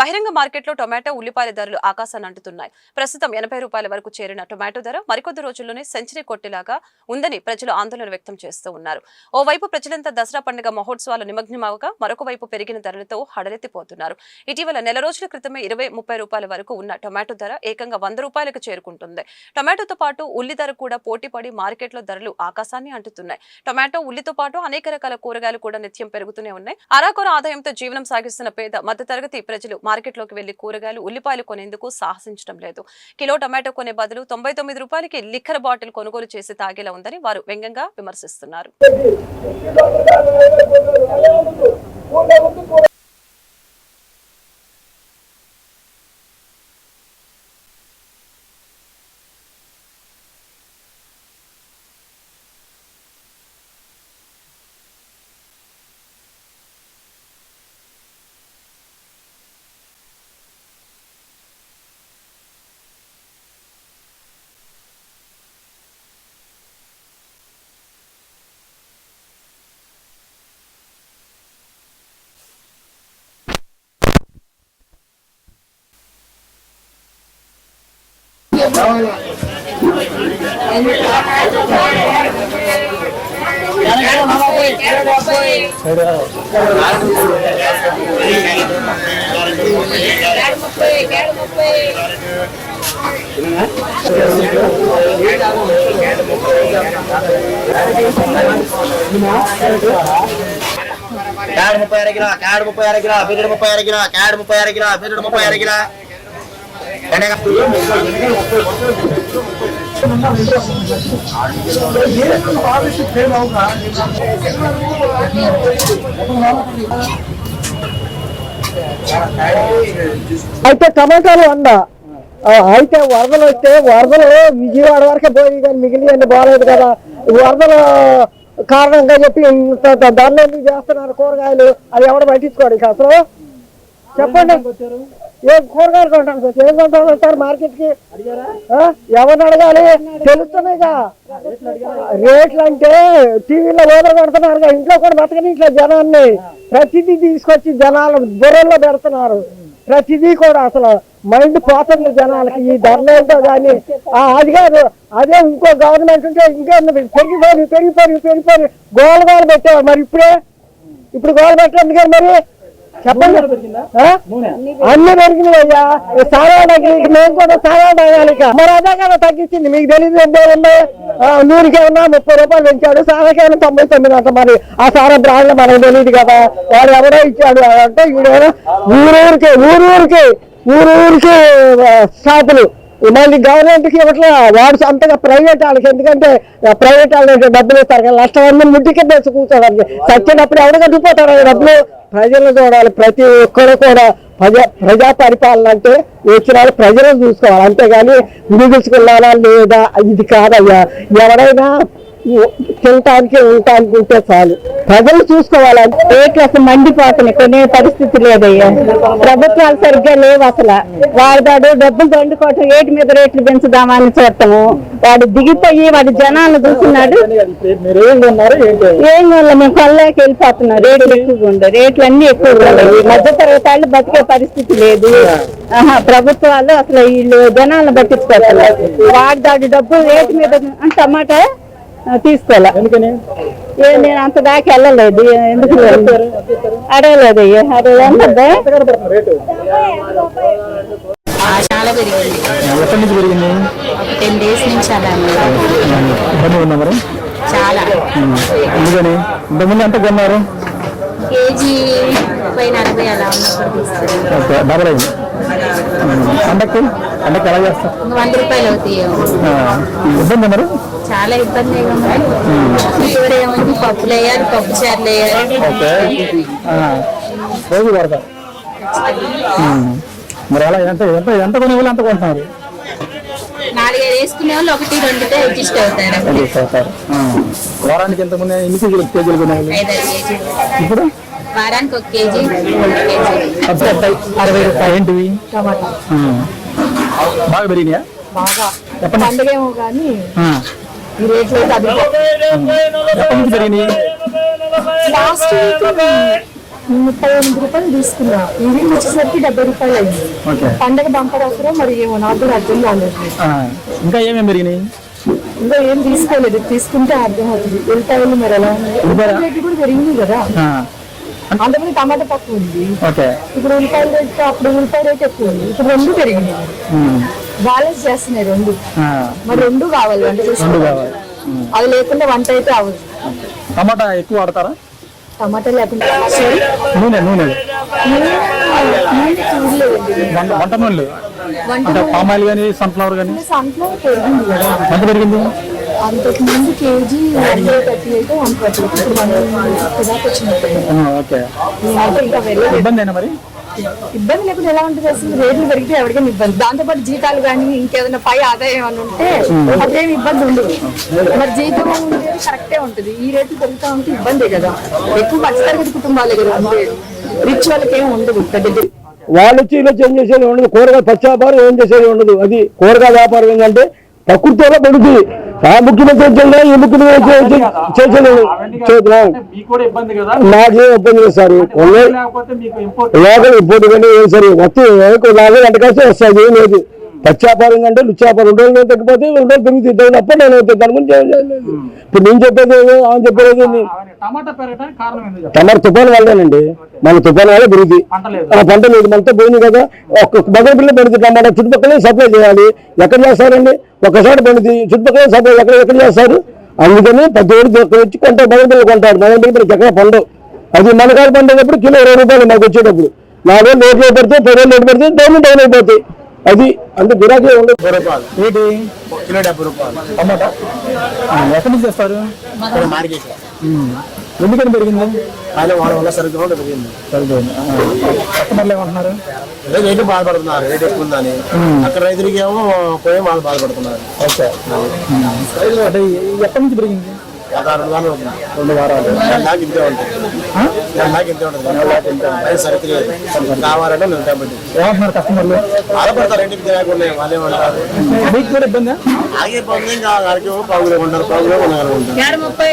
బహిరంగ మార్కెట్లో టొమాటో ఉల్లిపాయల ధరలు ఆకాశాన్ని అంటుతున్నాయి. ప్రస్తుతం ఎనభై రూపాయల వరకు చేరిన టొమాటో ధర మరికొద్ది రోజుల్లోనే సెంచరీ కొట్టేలాగా ఉందని ప్రజలు ఆందోళన వ్యక్తం చేస్తూ ఉన్నారు. ఓవైపు ప్రజలంతా దసరా పండుగ మహోత్సవాలు నిమగ్నమవగా మరొక వైపు పెరిగిన ధరలతో హడలెత్తిపోతున్నారు. ఇటీవల నెల రోజుల క్రితమే ఇరవై ముప్పై రూపాయల వరకు ఉన్న టొమాటో ధర ఏకంగా వంద రూపాయలకు చేరుకుంటుంది. టొమాటోతో పాటు ఉల్లి ధర కూడా పోటీపడి మార్కెట్లో ధరలు ఆకాశాన్ని అంటుతున్నాయి. టొమాటో ఉల్లితో పాటు అనేక రకాల కూరగాయలు కూడా నిత్యం పెరుగుతూనే ఉన్నాయి. అరాకొర ఆదాయంతో జీవనం సాగిస్తున్న పేద మధ్యతరగతి ప్రజలు మార్కెట్లోకి వెళ్ళి కూరగాయలు ఉల్లిపాయలు కొనేందుకు సాహసించడం లేదు. కిలో టమాటో కొనే బదులు తొంభై తొమ్మిది రూపాయలకి లిక్కర్ బాటిల్ కొనుగోలు చేసి తాగేలా ఉందని వారు వ్యంగ్యంగా విమర్శిస్తున్నారు. క్యాడ్ ముప్పై అర కిలో క్యాడ్ ముప్పై అర కిలో బీరుడు ముప్పై అర కిలో క్యాడ్ ముప్పై అర కిలో బీరుడు ముప్పై అర కిలో అయితే టమాటాలు వంద. అయితే వరదలు వస్తే వరదలు విజయవాడ వరకే పోయి కానీ మిగిలిన అన్ని బాగాలేదు కదా. ఈ వరదల కారణంగా చెప్పి ధరలు ఎందుకు చేస్తున్నారు కూరగాయలు? అది ఎవడు పట్టించుకోడు ఇక అసలు చెప్పండి. ఏం కూరగాయలు కొంటాను సార్ ఏం కొంటాను సార్ మార్కెట్కి? ఎవరిని అడగాలి? తెలుస్తున్నాయిగా. రేట్లు అంటే టీవీలో ఓదర పెడుతున్నారు ఇంట్లో కూడా బతకనిట్లేదు జనాన్ని. ప్రతిదీ తీసుకొచ్చి జనాలు బుర్రల్లో పెడుతున్నారు. ప్రతిదీ కూడా అసలు మైండ్ పోతుంది జనాలకి. ఈ ధరలు ఏంటో కానీ ఆ, అది కాదు. అదే ఇంకో గవర్నమెంట్ ఉంటే ఇంకే పెరిగిపోయి పెరిగిపోయి పెరిగిపోయి గోల గోల పెట్టారు మరి ఇప్పుడే? ఇప్పుడు గోల పెట్టండి కదా మరి? చెప్పండి? అన్ని పెరిగినాయి అయ్యా. సారా మేము కూడా సారా ఇక. మరి అదే కదా తగ్గించింది. మీకు తెలియదు ఏంటంటే నూరుకి ఏమన్నా ముప్పై రూపాయలు పెంచాడు. సారాకేమో తొంభై తొమ్మిది అంట మరి. ఆ సారా బ్రాండ్ మనకు తెలియదు కదా. వాడు ఎవరో ఇచ్చాడు. అంటే ఈడేమో ఊరూరికి ఊరూరికి ఊరూరికి షాపులు. మళ్ళీ గవర్నమెంట్కి ఇవ్వట్లే. వాడు అంతగా ప్రైవేట్ వాళ్ళకి. ఎందుకంటే ప్రైవేట్ వాళ్ళకి డబ్బులు ఇస్తారు కదా నష్టం అన్ని ముట్టికే తెచ్చి కూర్చోడానికి. చచ్చినప్పుడు ఎవరు కట్టుకుపోతారు డబ్బులు. ప్రజలు చూడాలి. ప్రతి ఒక్కరు కూడా ప్రజా ప్రజా పరిపాలన అంటే వచ్చిన వాళ్ళు ప్రజలను చూసుకోవాలి. అంతేగాని మిగుల్చుకున్నారా లేదా? ఇది కాదయ్యా. ఎవరైనా తినటానికి ఉండటానికి ఉంటే చాలు. ప్రజలు చూసుకోవాలి రేట్లు అసలు మండిపోతున్నాయి కొనే పరిస్థితి లేదయ్యా. ప్రభుత్వాలు సరిగ్గా లేవు అసలు. వాడు డబ్బులు దండుకోవటం ఏటి మీద రేట్లు పెంచుదామని చూడటము వాడు దిగిపోయి వాడి జనాలను చూస్తున్నాడు. ఏం వల్ల మేము కొల్లాకి వెళ్ళిపోతున్నాం. రేట్లు ఎక్కువగా ఉండవు రేట్లు అన్ని ఎక్కువగా ఉన్నాయి మధ్య తరగతి వాళ్ళు బతికే పరిస్థితి లేదు. ప్రభుత్వాలు అసలు వీళ్ళు జనాలను పట్టించుకోవాలి వాడి దాడి డబ్బు రేటు మీద ఆ, టమాటా తీసుకోలే నేను అంత దాకా వెళ్ళలేదు. ఎందుకు అడగలేదు ఆ, చాలా పెరిగింది. ఎక్కడి నుంచి పెరిగింది? టెన్ డేస్ నుంచి అలా. ఇబ్బంది మరి? చాలా. ఎందుకని? ఇంతకుముందు ఎంత కొన్నారు? కేజీ ముప్పై నలభై అలా ఉన్నప్పుడు తీసుకున్నాం ఓకే డబల్ అయింది. పండక్కి పండక్కి ఎలా చేస్తారు వంద రూపాయలు అవుతాయి. ఇబ్బంది మరి? చాలా ఉంది? కూర ఏముంది? పప్పులు వేయాలి పప్పు చారులు వేయాలి. రోజు కొడతారు ఉమ్. మరి అలా ఎంత ఎంత ఎంత కొనే వాళ్ళు ఎంత కొంటున్నారు? నాలుగైదు వేసుకునే వాళ్ళు ఒకటి రెండుతో అడ్జస్ట్ అవుతారు. వారానికి ఎంత కొనే ఎన్ని కేజీలు కేజీలు కొనేవాళ్ళు? ఐదారు కేజీలు. ఇప్పుడు? వారానికి ఒక కేజీ అరవై రూపాయలు. ఏంటివి? ఉమ్. బాగా పెరిగినాయా? పండుగేమో కానీ. ఈ రేట్లు అయితే అది. ఎప్పటి నుంచి పెరిగినాయి? లాస్ట్ వీక్ ముప్పై ఎనిమిది రూపాయలు తీసుకున్నా. ఇది వచ్చేసరికి డెబ్బై రూపాయలు అయింది. పండగ మరి ఏమో నాకు కూడా అర్థం కాలేదు. ఇంకా ఏమేమి పెరిగినాయి? ఇంకా ఏం తీసుకోలేదు. తీసుకుంటే అర్థం అవుతుంది ఉల్లిపాయలు మరి ఎలా? ఉన్నాయి ఉల్లిపాయల రేట్లు కూడా పెరిగింది కదా. అంతకుముందు టమాటా తక్కువ ఉంది. ఓకే. ఇప్పుడు ఉల్లిపాయల రేట్ అప్పుడు ఉల్లిపాయ రేట్ ఎక్కువ ఉంది. ఇప్పుడు రెండు పెరిగింది బ్యాలెన్స్ చేస్తున్నాయి రెండు. మరి రెండు కావాలి వంట రెండు కావాలి. అది లేకుండా వంట అయితే అవ్వదు. టమాటా ఎక్కువ వాడతారా? టమాటా లేకుండా నూనె నూనె. నూనె వంట అంటే పామాయిల్ కానీ సన్ఫ్లవర్ కానీ సన్ఫ్లవర్ పెరిగింది ఎంత పెరిగింది? అంతకు ముందు కేజీ వన్ థర్టీ అయితే వన్ ట్వంటీ ఇప్పుడు వన్ దాకా వచ్చినట్టు. ఆ, ఓకే. నేనైతే ఇంకా వెళ్ళలేదు. ఇబ్బంది మరి? ఇబ్బంది లేకుండా ఎలా ఉంటుంది అసలు? రేట్లు పెరిగితే ఎవరికైనా ఇబ్బంది. దాంతో పాటు జీతాలు కానీ ఇంకేదైనా పై ఆదాయం ఏమైనా ఉంటే అదేమి ఇబ్బంది ఉండదు. మరి జీతం ఉండేది కరెక్టే ఉంటుంది. ఈ రేట్లు పెరుగుతా ఉంటే ఇబ్బందే కదా. ఎక్కువ మధ్యతరగతి కుటుంబాలే కదా ఉండేది రిచ్ వాళ్ళకి ఏమి ఉండదు. పెద్ద వాళ్ళు వచ్చి ఇలా ఏం చేసేది ఉండదు కూరగాయ పచ్చాపారం ఏం చేసేది ఉండదు. అది కూరగాయ వ్యాపారం ఏంటంటే ప్రకృతిలో పెడుతుంది ఆ ముఖ్యమంత్రి ఈ ముఖ్యమంత్రి చేసేది నాకేం ఇబ్బంది లేదు సార్. ఇంపోర్ట్ లోకల్ కానీ ఏం సరే? వస్తే నాలుగు వస్తుంది ఏం లేదు. పచ్చాపారం కంటే లుచ్చాపారం. రెండు రోజులు తగ్గిపోతే రెండు రోజులు పెరుగుతుంది తప్ప నేను దాని గురించి. ఇప్పుడు నేను చెప్పేది ఆమె చెప్పేది టమాటా తుఫాను వల్లేనండి. మన తుఫాను వల్ల పెరుగుతుంది పంట లేదు ఆ పంట లేదు మనతో పోయింది కదా. ఒక బగల పిల్ల పెడుతుంది టమాటా చుట్టుపక్కల సప్లై చేయాలి. ఎక్కడ చేస్తారండి? ఒకసారి పెడుతుంది చుట్టుపక్కల సప్లై ఎక్కడ ఎక్కడ చేస్తారు? అందుకని ప్రతి ఒక్కరు వచ్చి కొంటారు బగల పిల్ల కొంటారు. బగల పిల్ల మనకి ఎక్కడ పండవు. అది మనకాలు పండేటప్పుడు కిలో ఇరవై రూపాయలు మాకు వచ్చేటప్పుడు. నాలుగు వేలు నోట్లు పెడితే పది వేలు నోటు పెడితే డౌన్ డౌన్ అయిపోతాయి. అది అంత గిరాకీ ఉండదు. రూపాయలు. ఏంటి? కిలో డెబ్బై రూపాయలు. టమాటా? ఆ, ఎక్కడి నుంచి మార్కెట్. ఎందుకని పెరిగింది? కానీ వాళ్ళ వల్ల సరుకు కూడా పెరిగింది. సరిపోయింది. కస్టమర్లు ఏమంటున్నారు? రేటు బాధపడుతున్నారు రేట్ ఎక్కువ ఉందని అక్కడ రైతులకి ఏమో పోయి వాళ్ళు బాధపడుతున్నారు. ఓకే. అంటే ఎక్కడి నుంచి పెరిగింది? ఒక రెండు వారాలు రెండు వారాలు. దాకా ఇంతే ఉంటుంది. నెల దాకా ఇంతే ఉంటుంది. సరుకు లేదు. కావాలంటే నేను కాబట్టి ఏమంటున్నారు కస్టమర్లు? బాధపడతారు గిరాకీ ఉన్నాయి వాళ్ళు ఏమంటారు? మీకు కూడా ఇబ్బందా? ఆగిపోతుంది ఇంకా అరకి పావులు ఉంటారు పావులు కొనగలుగుతారు.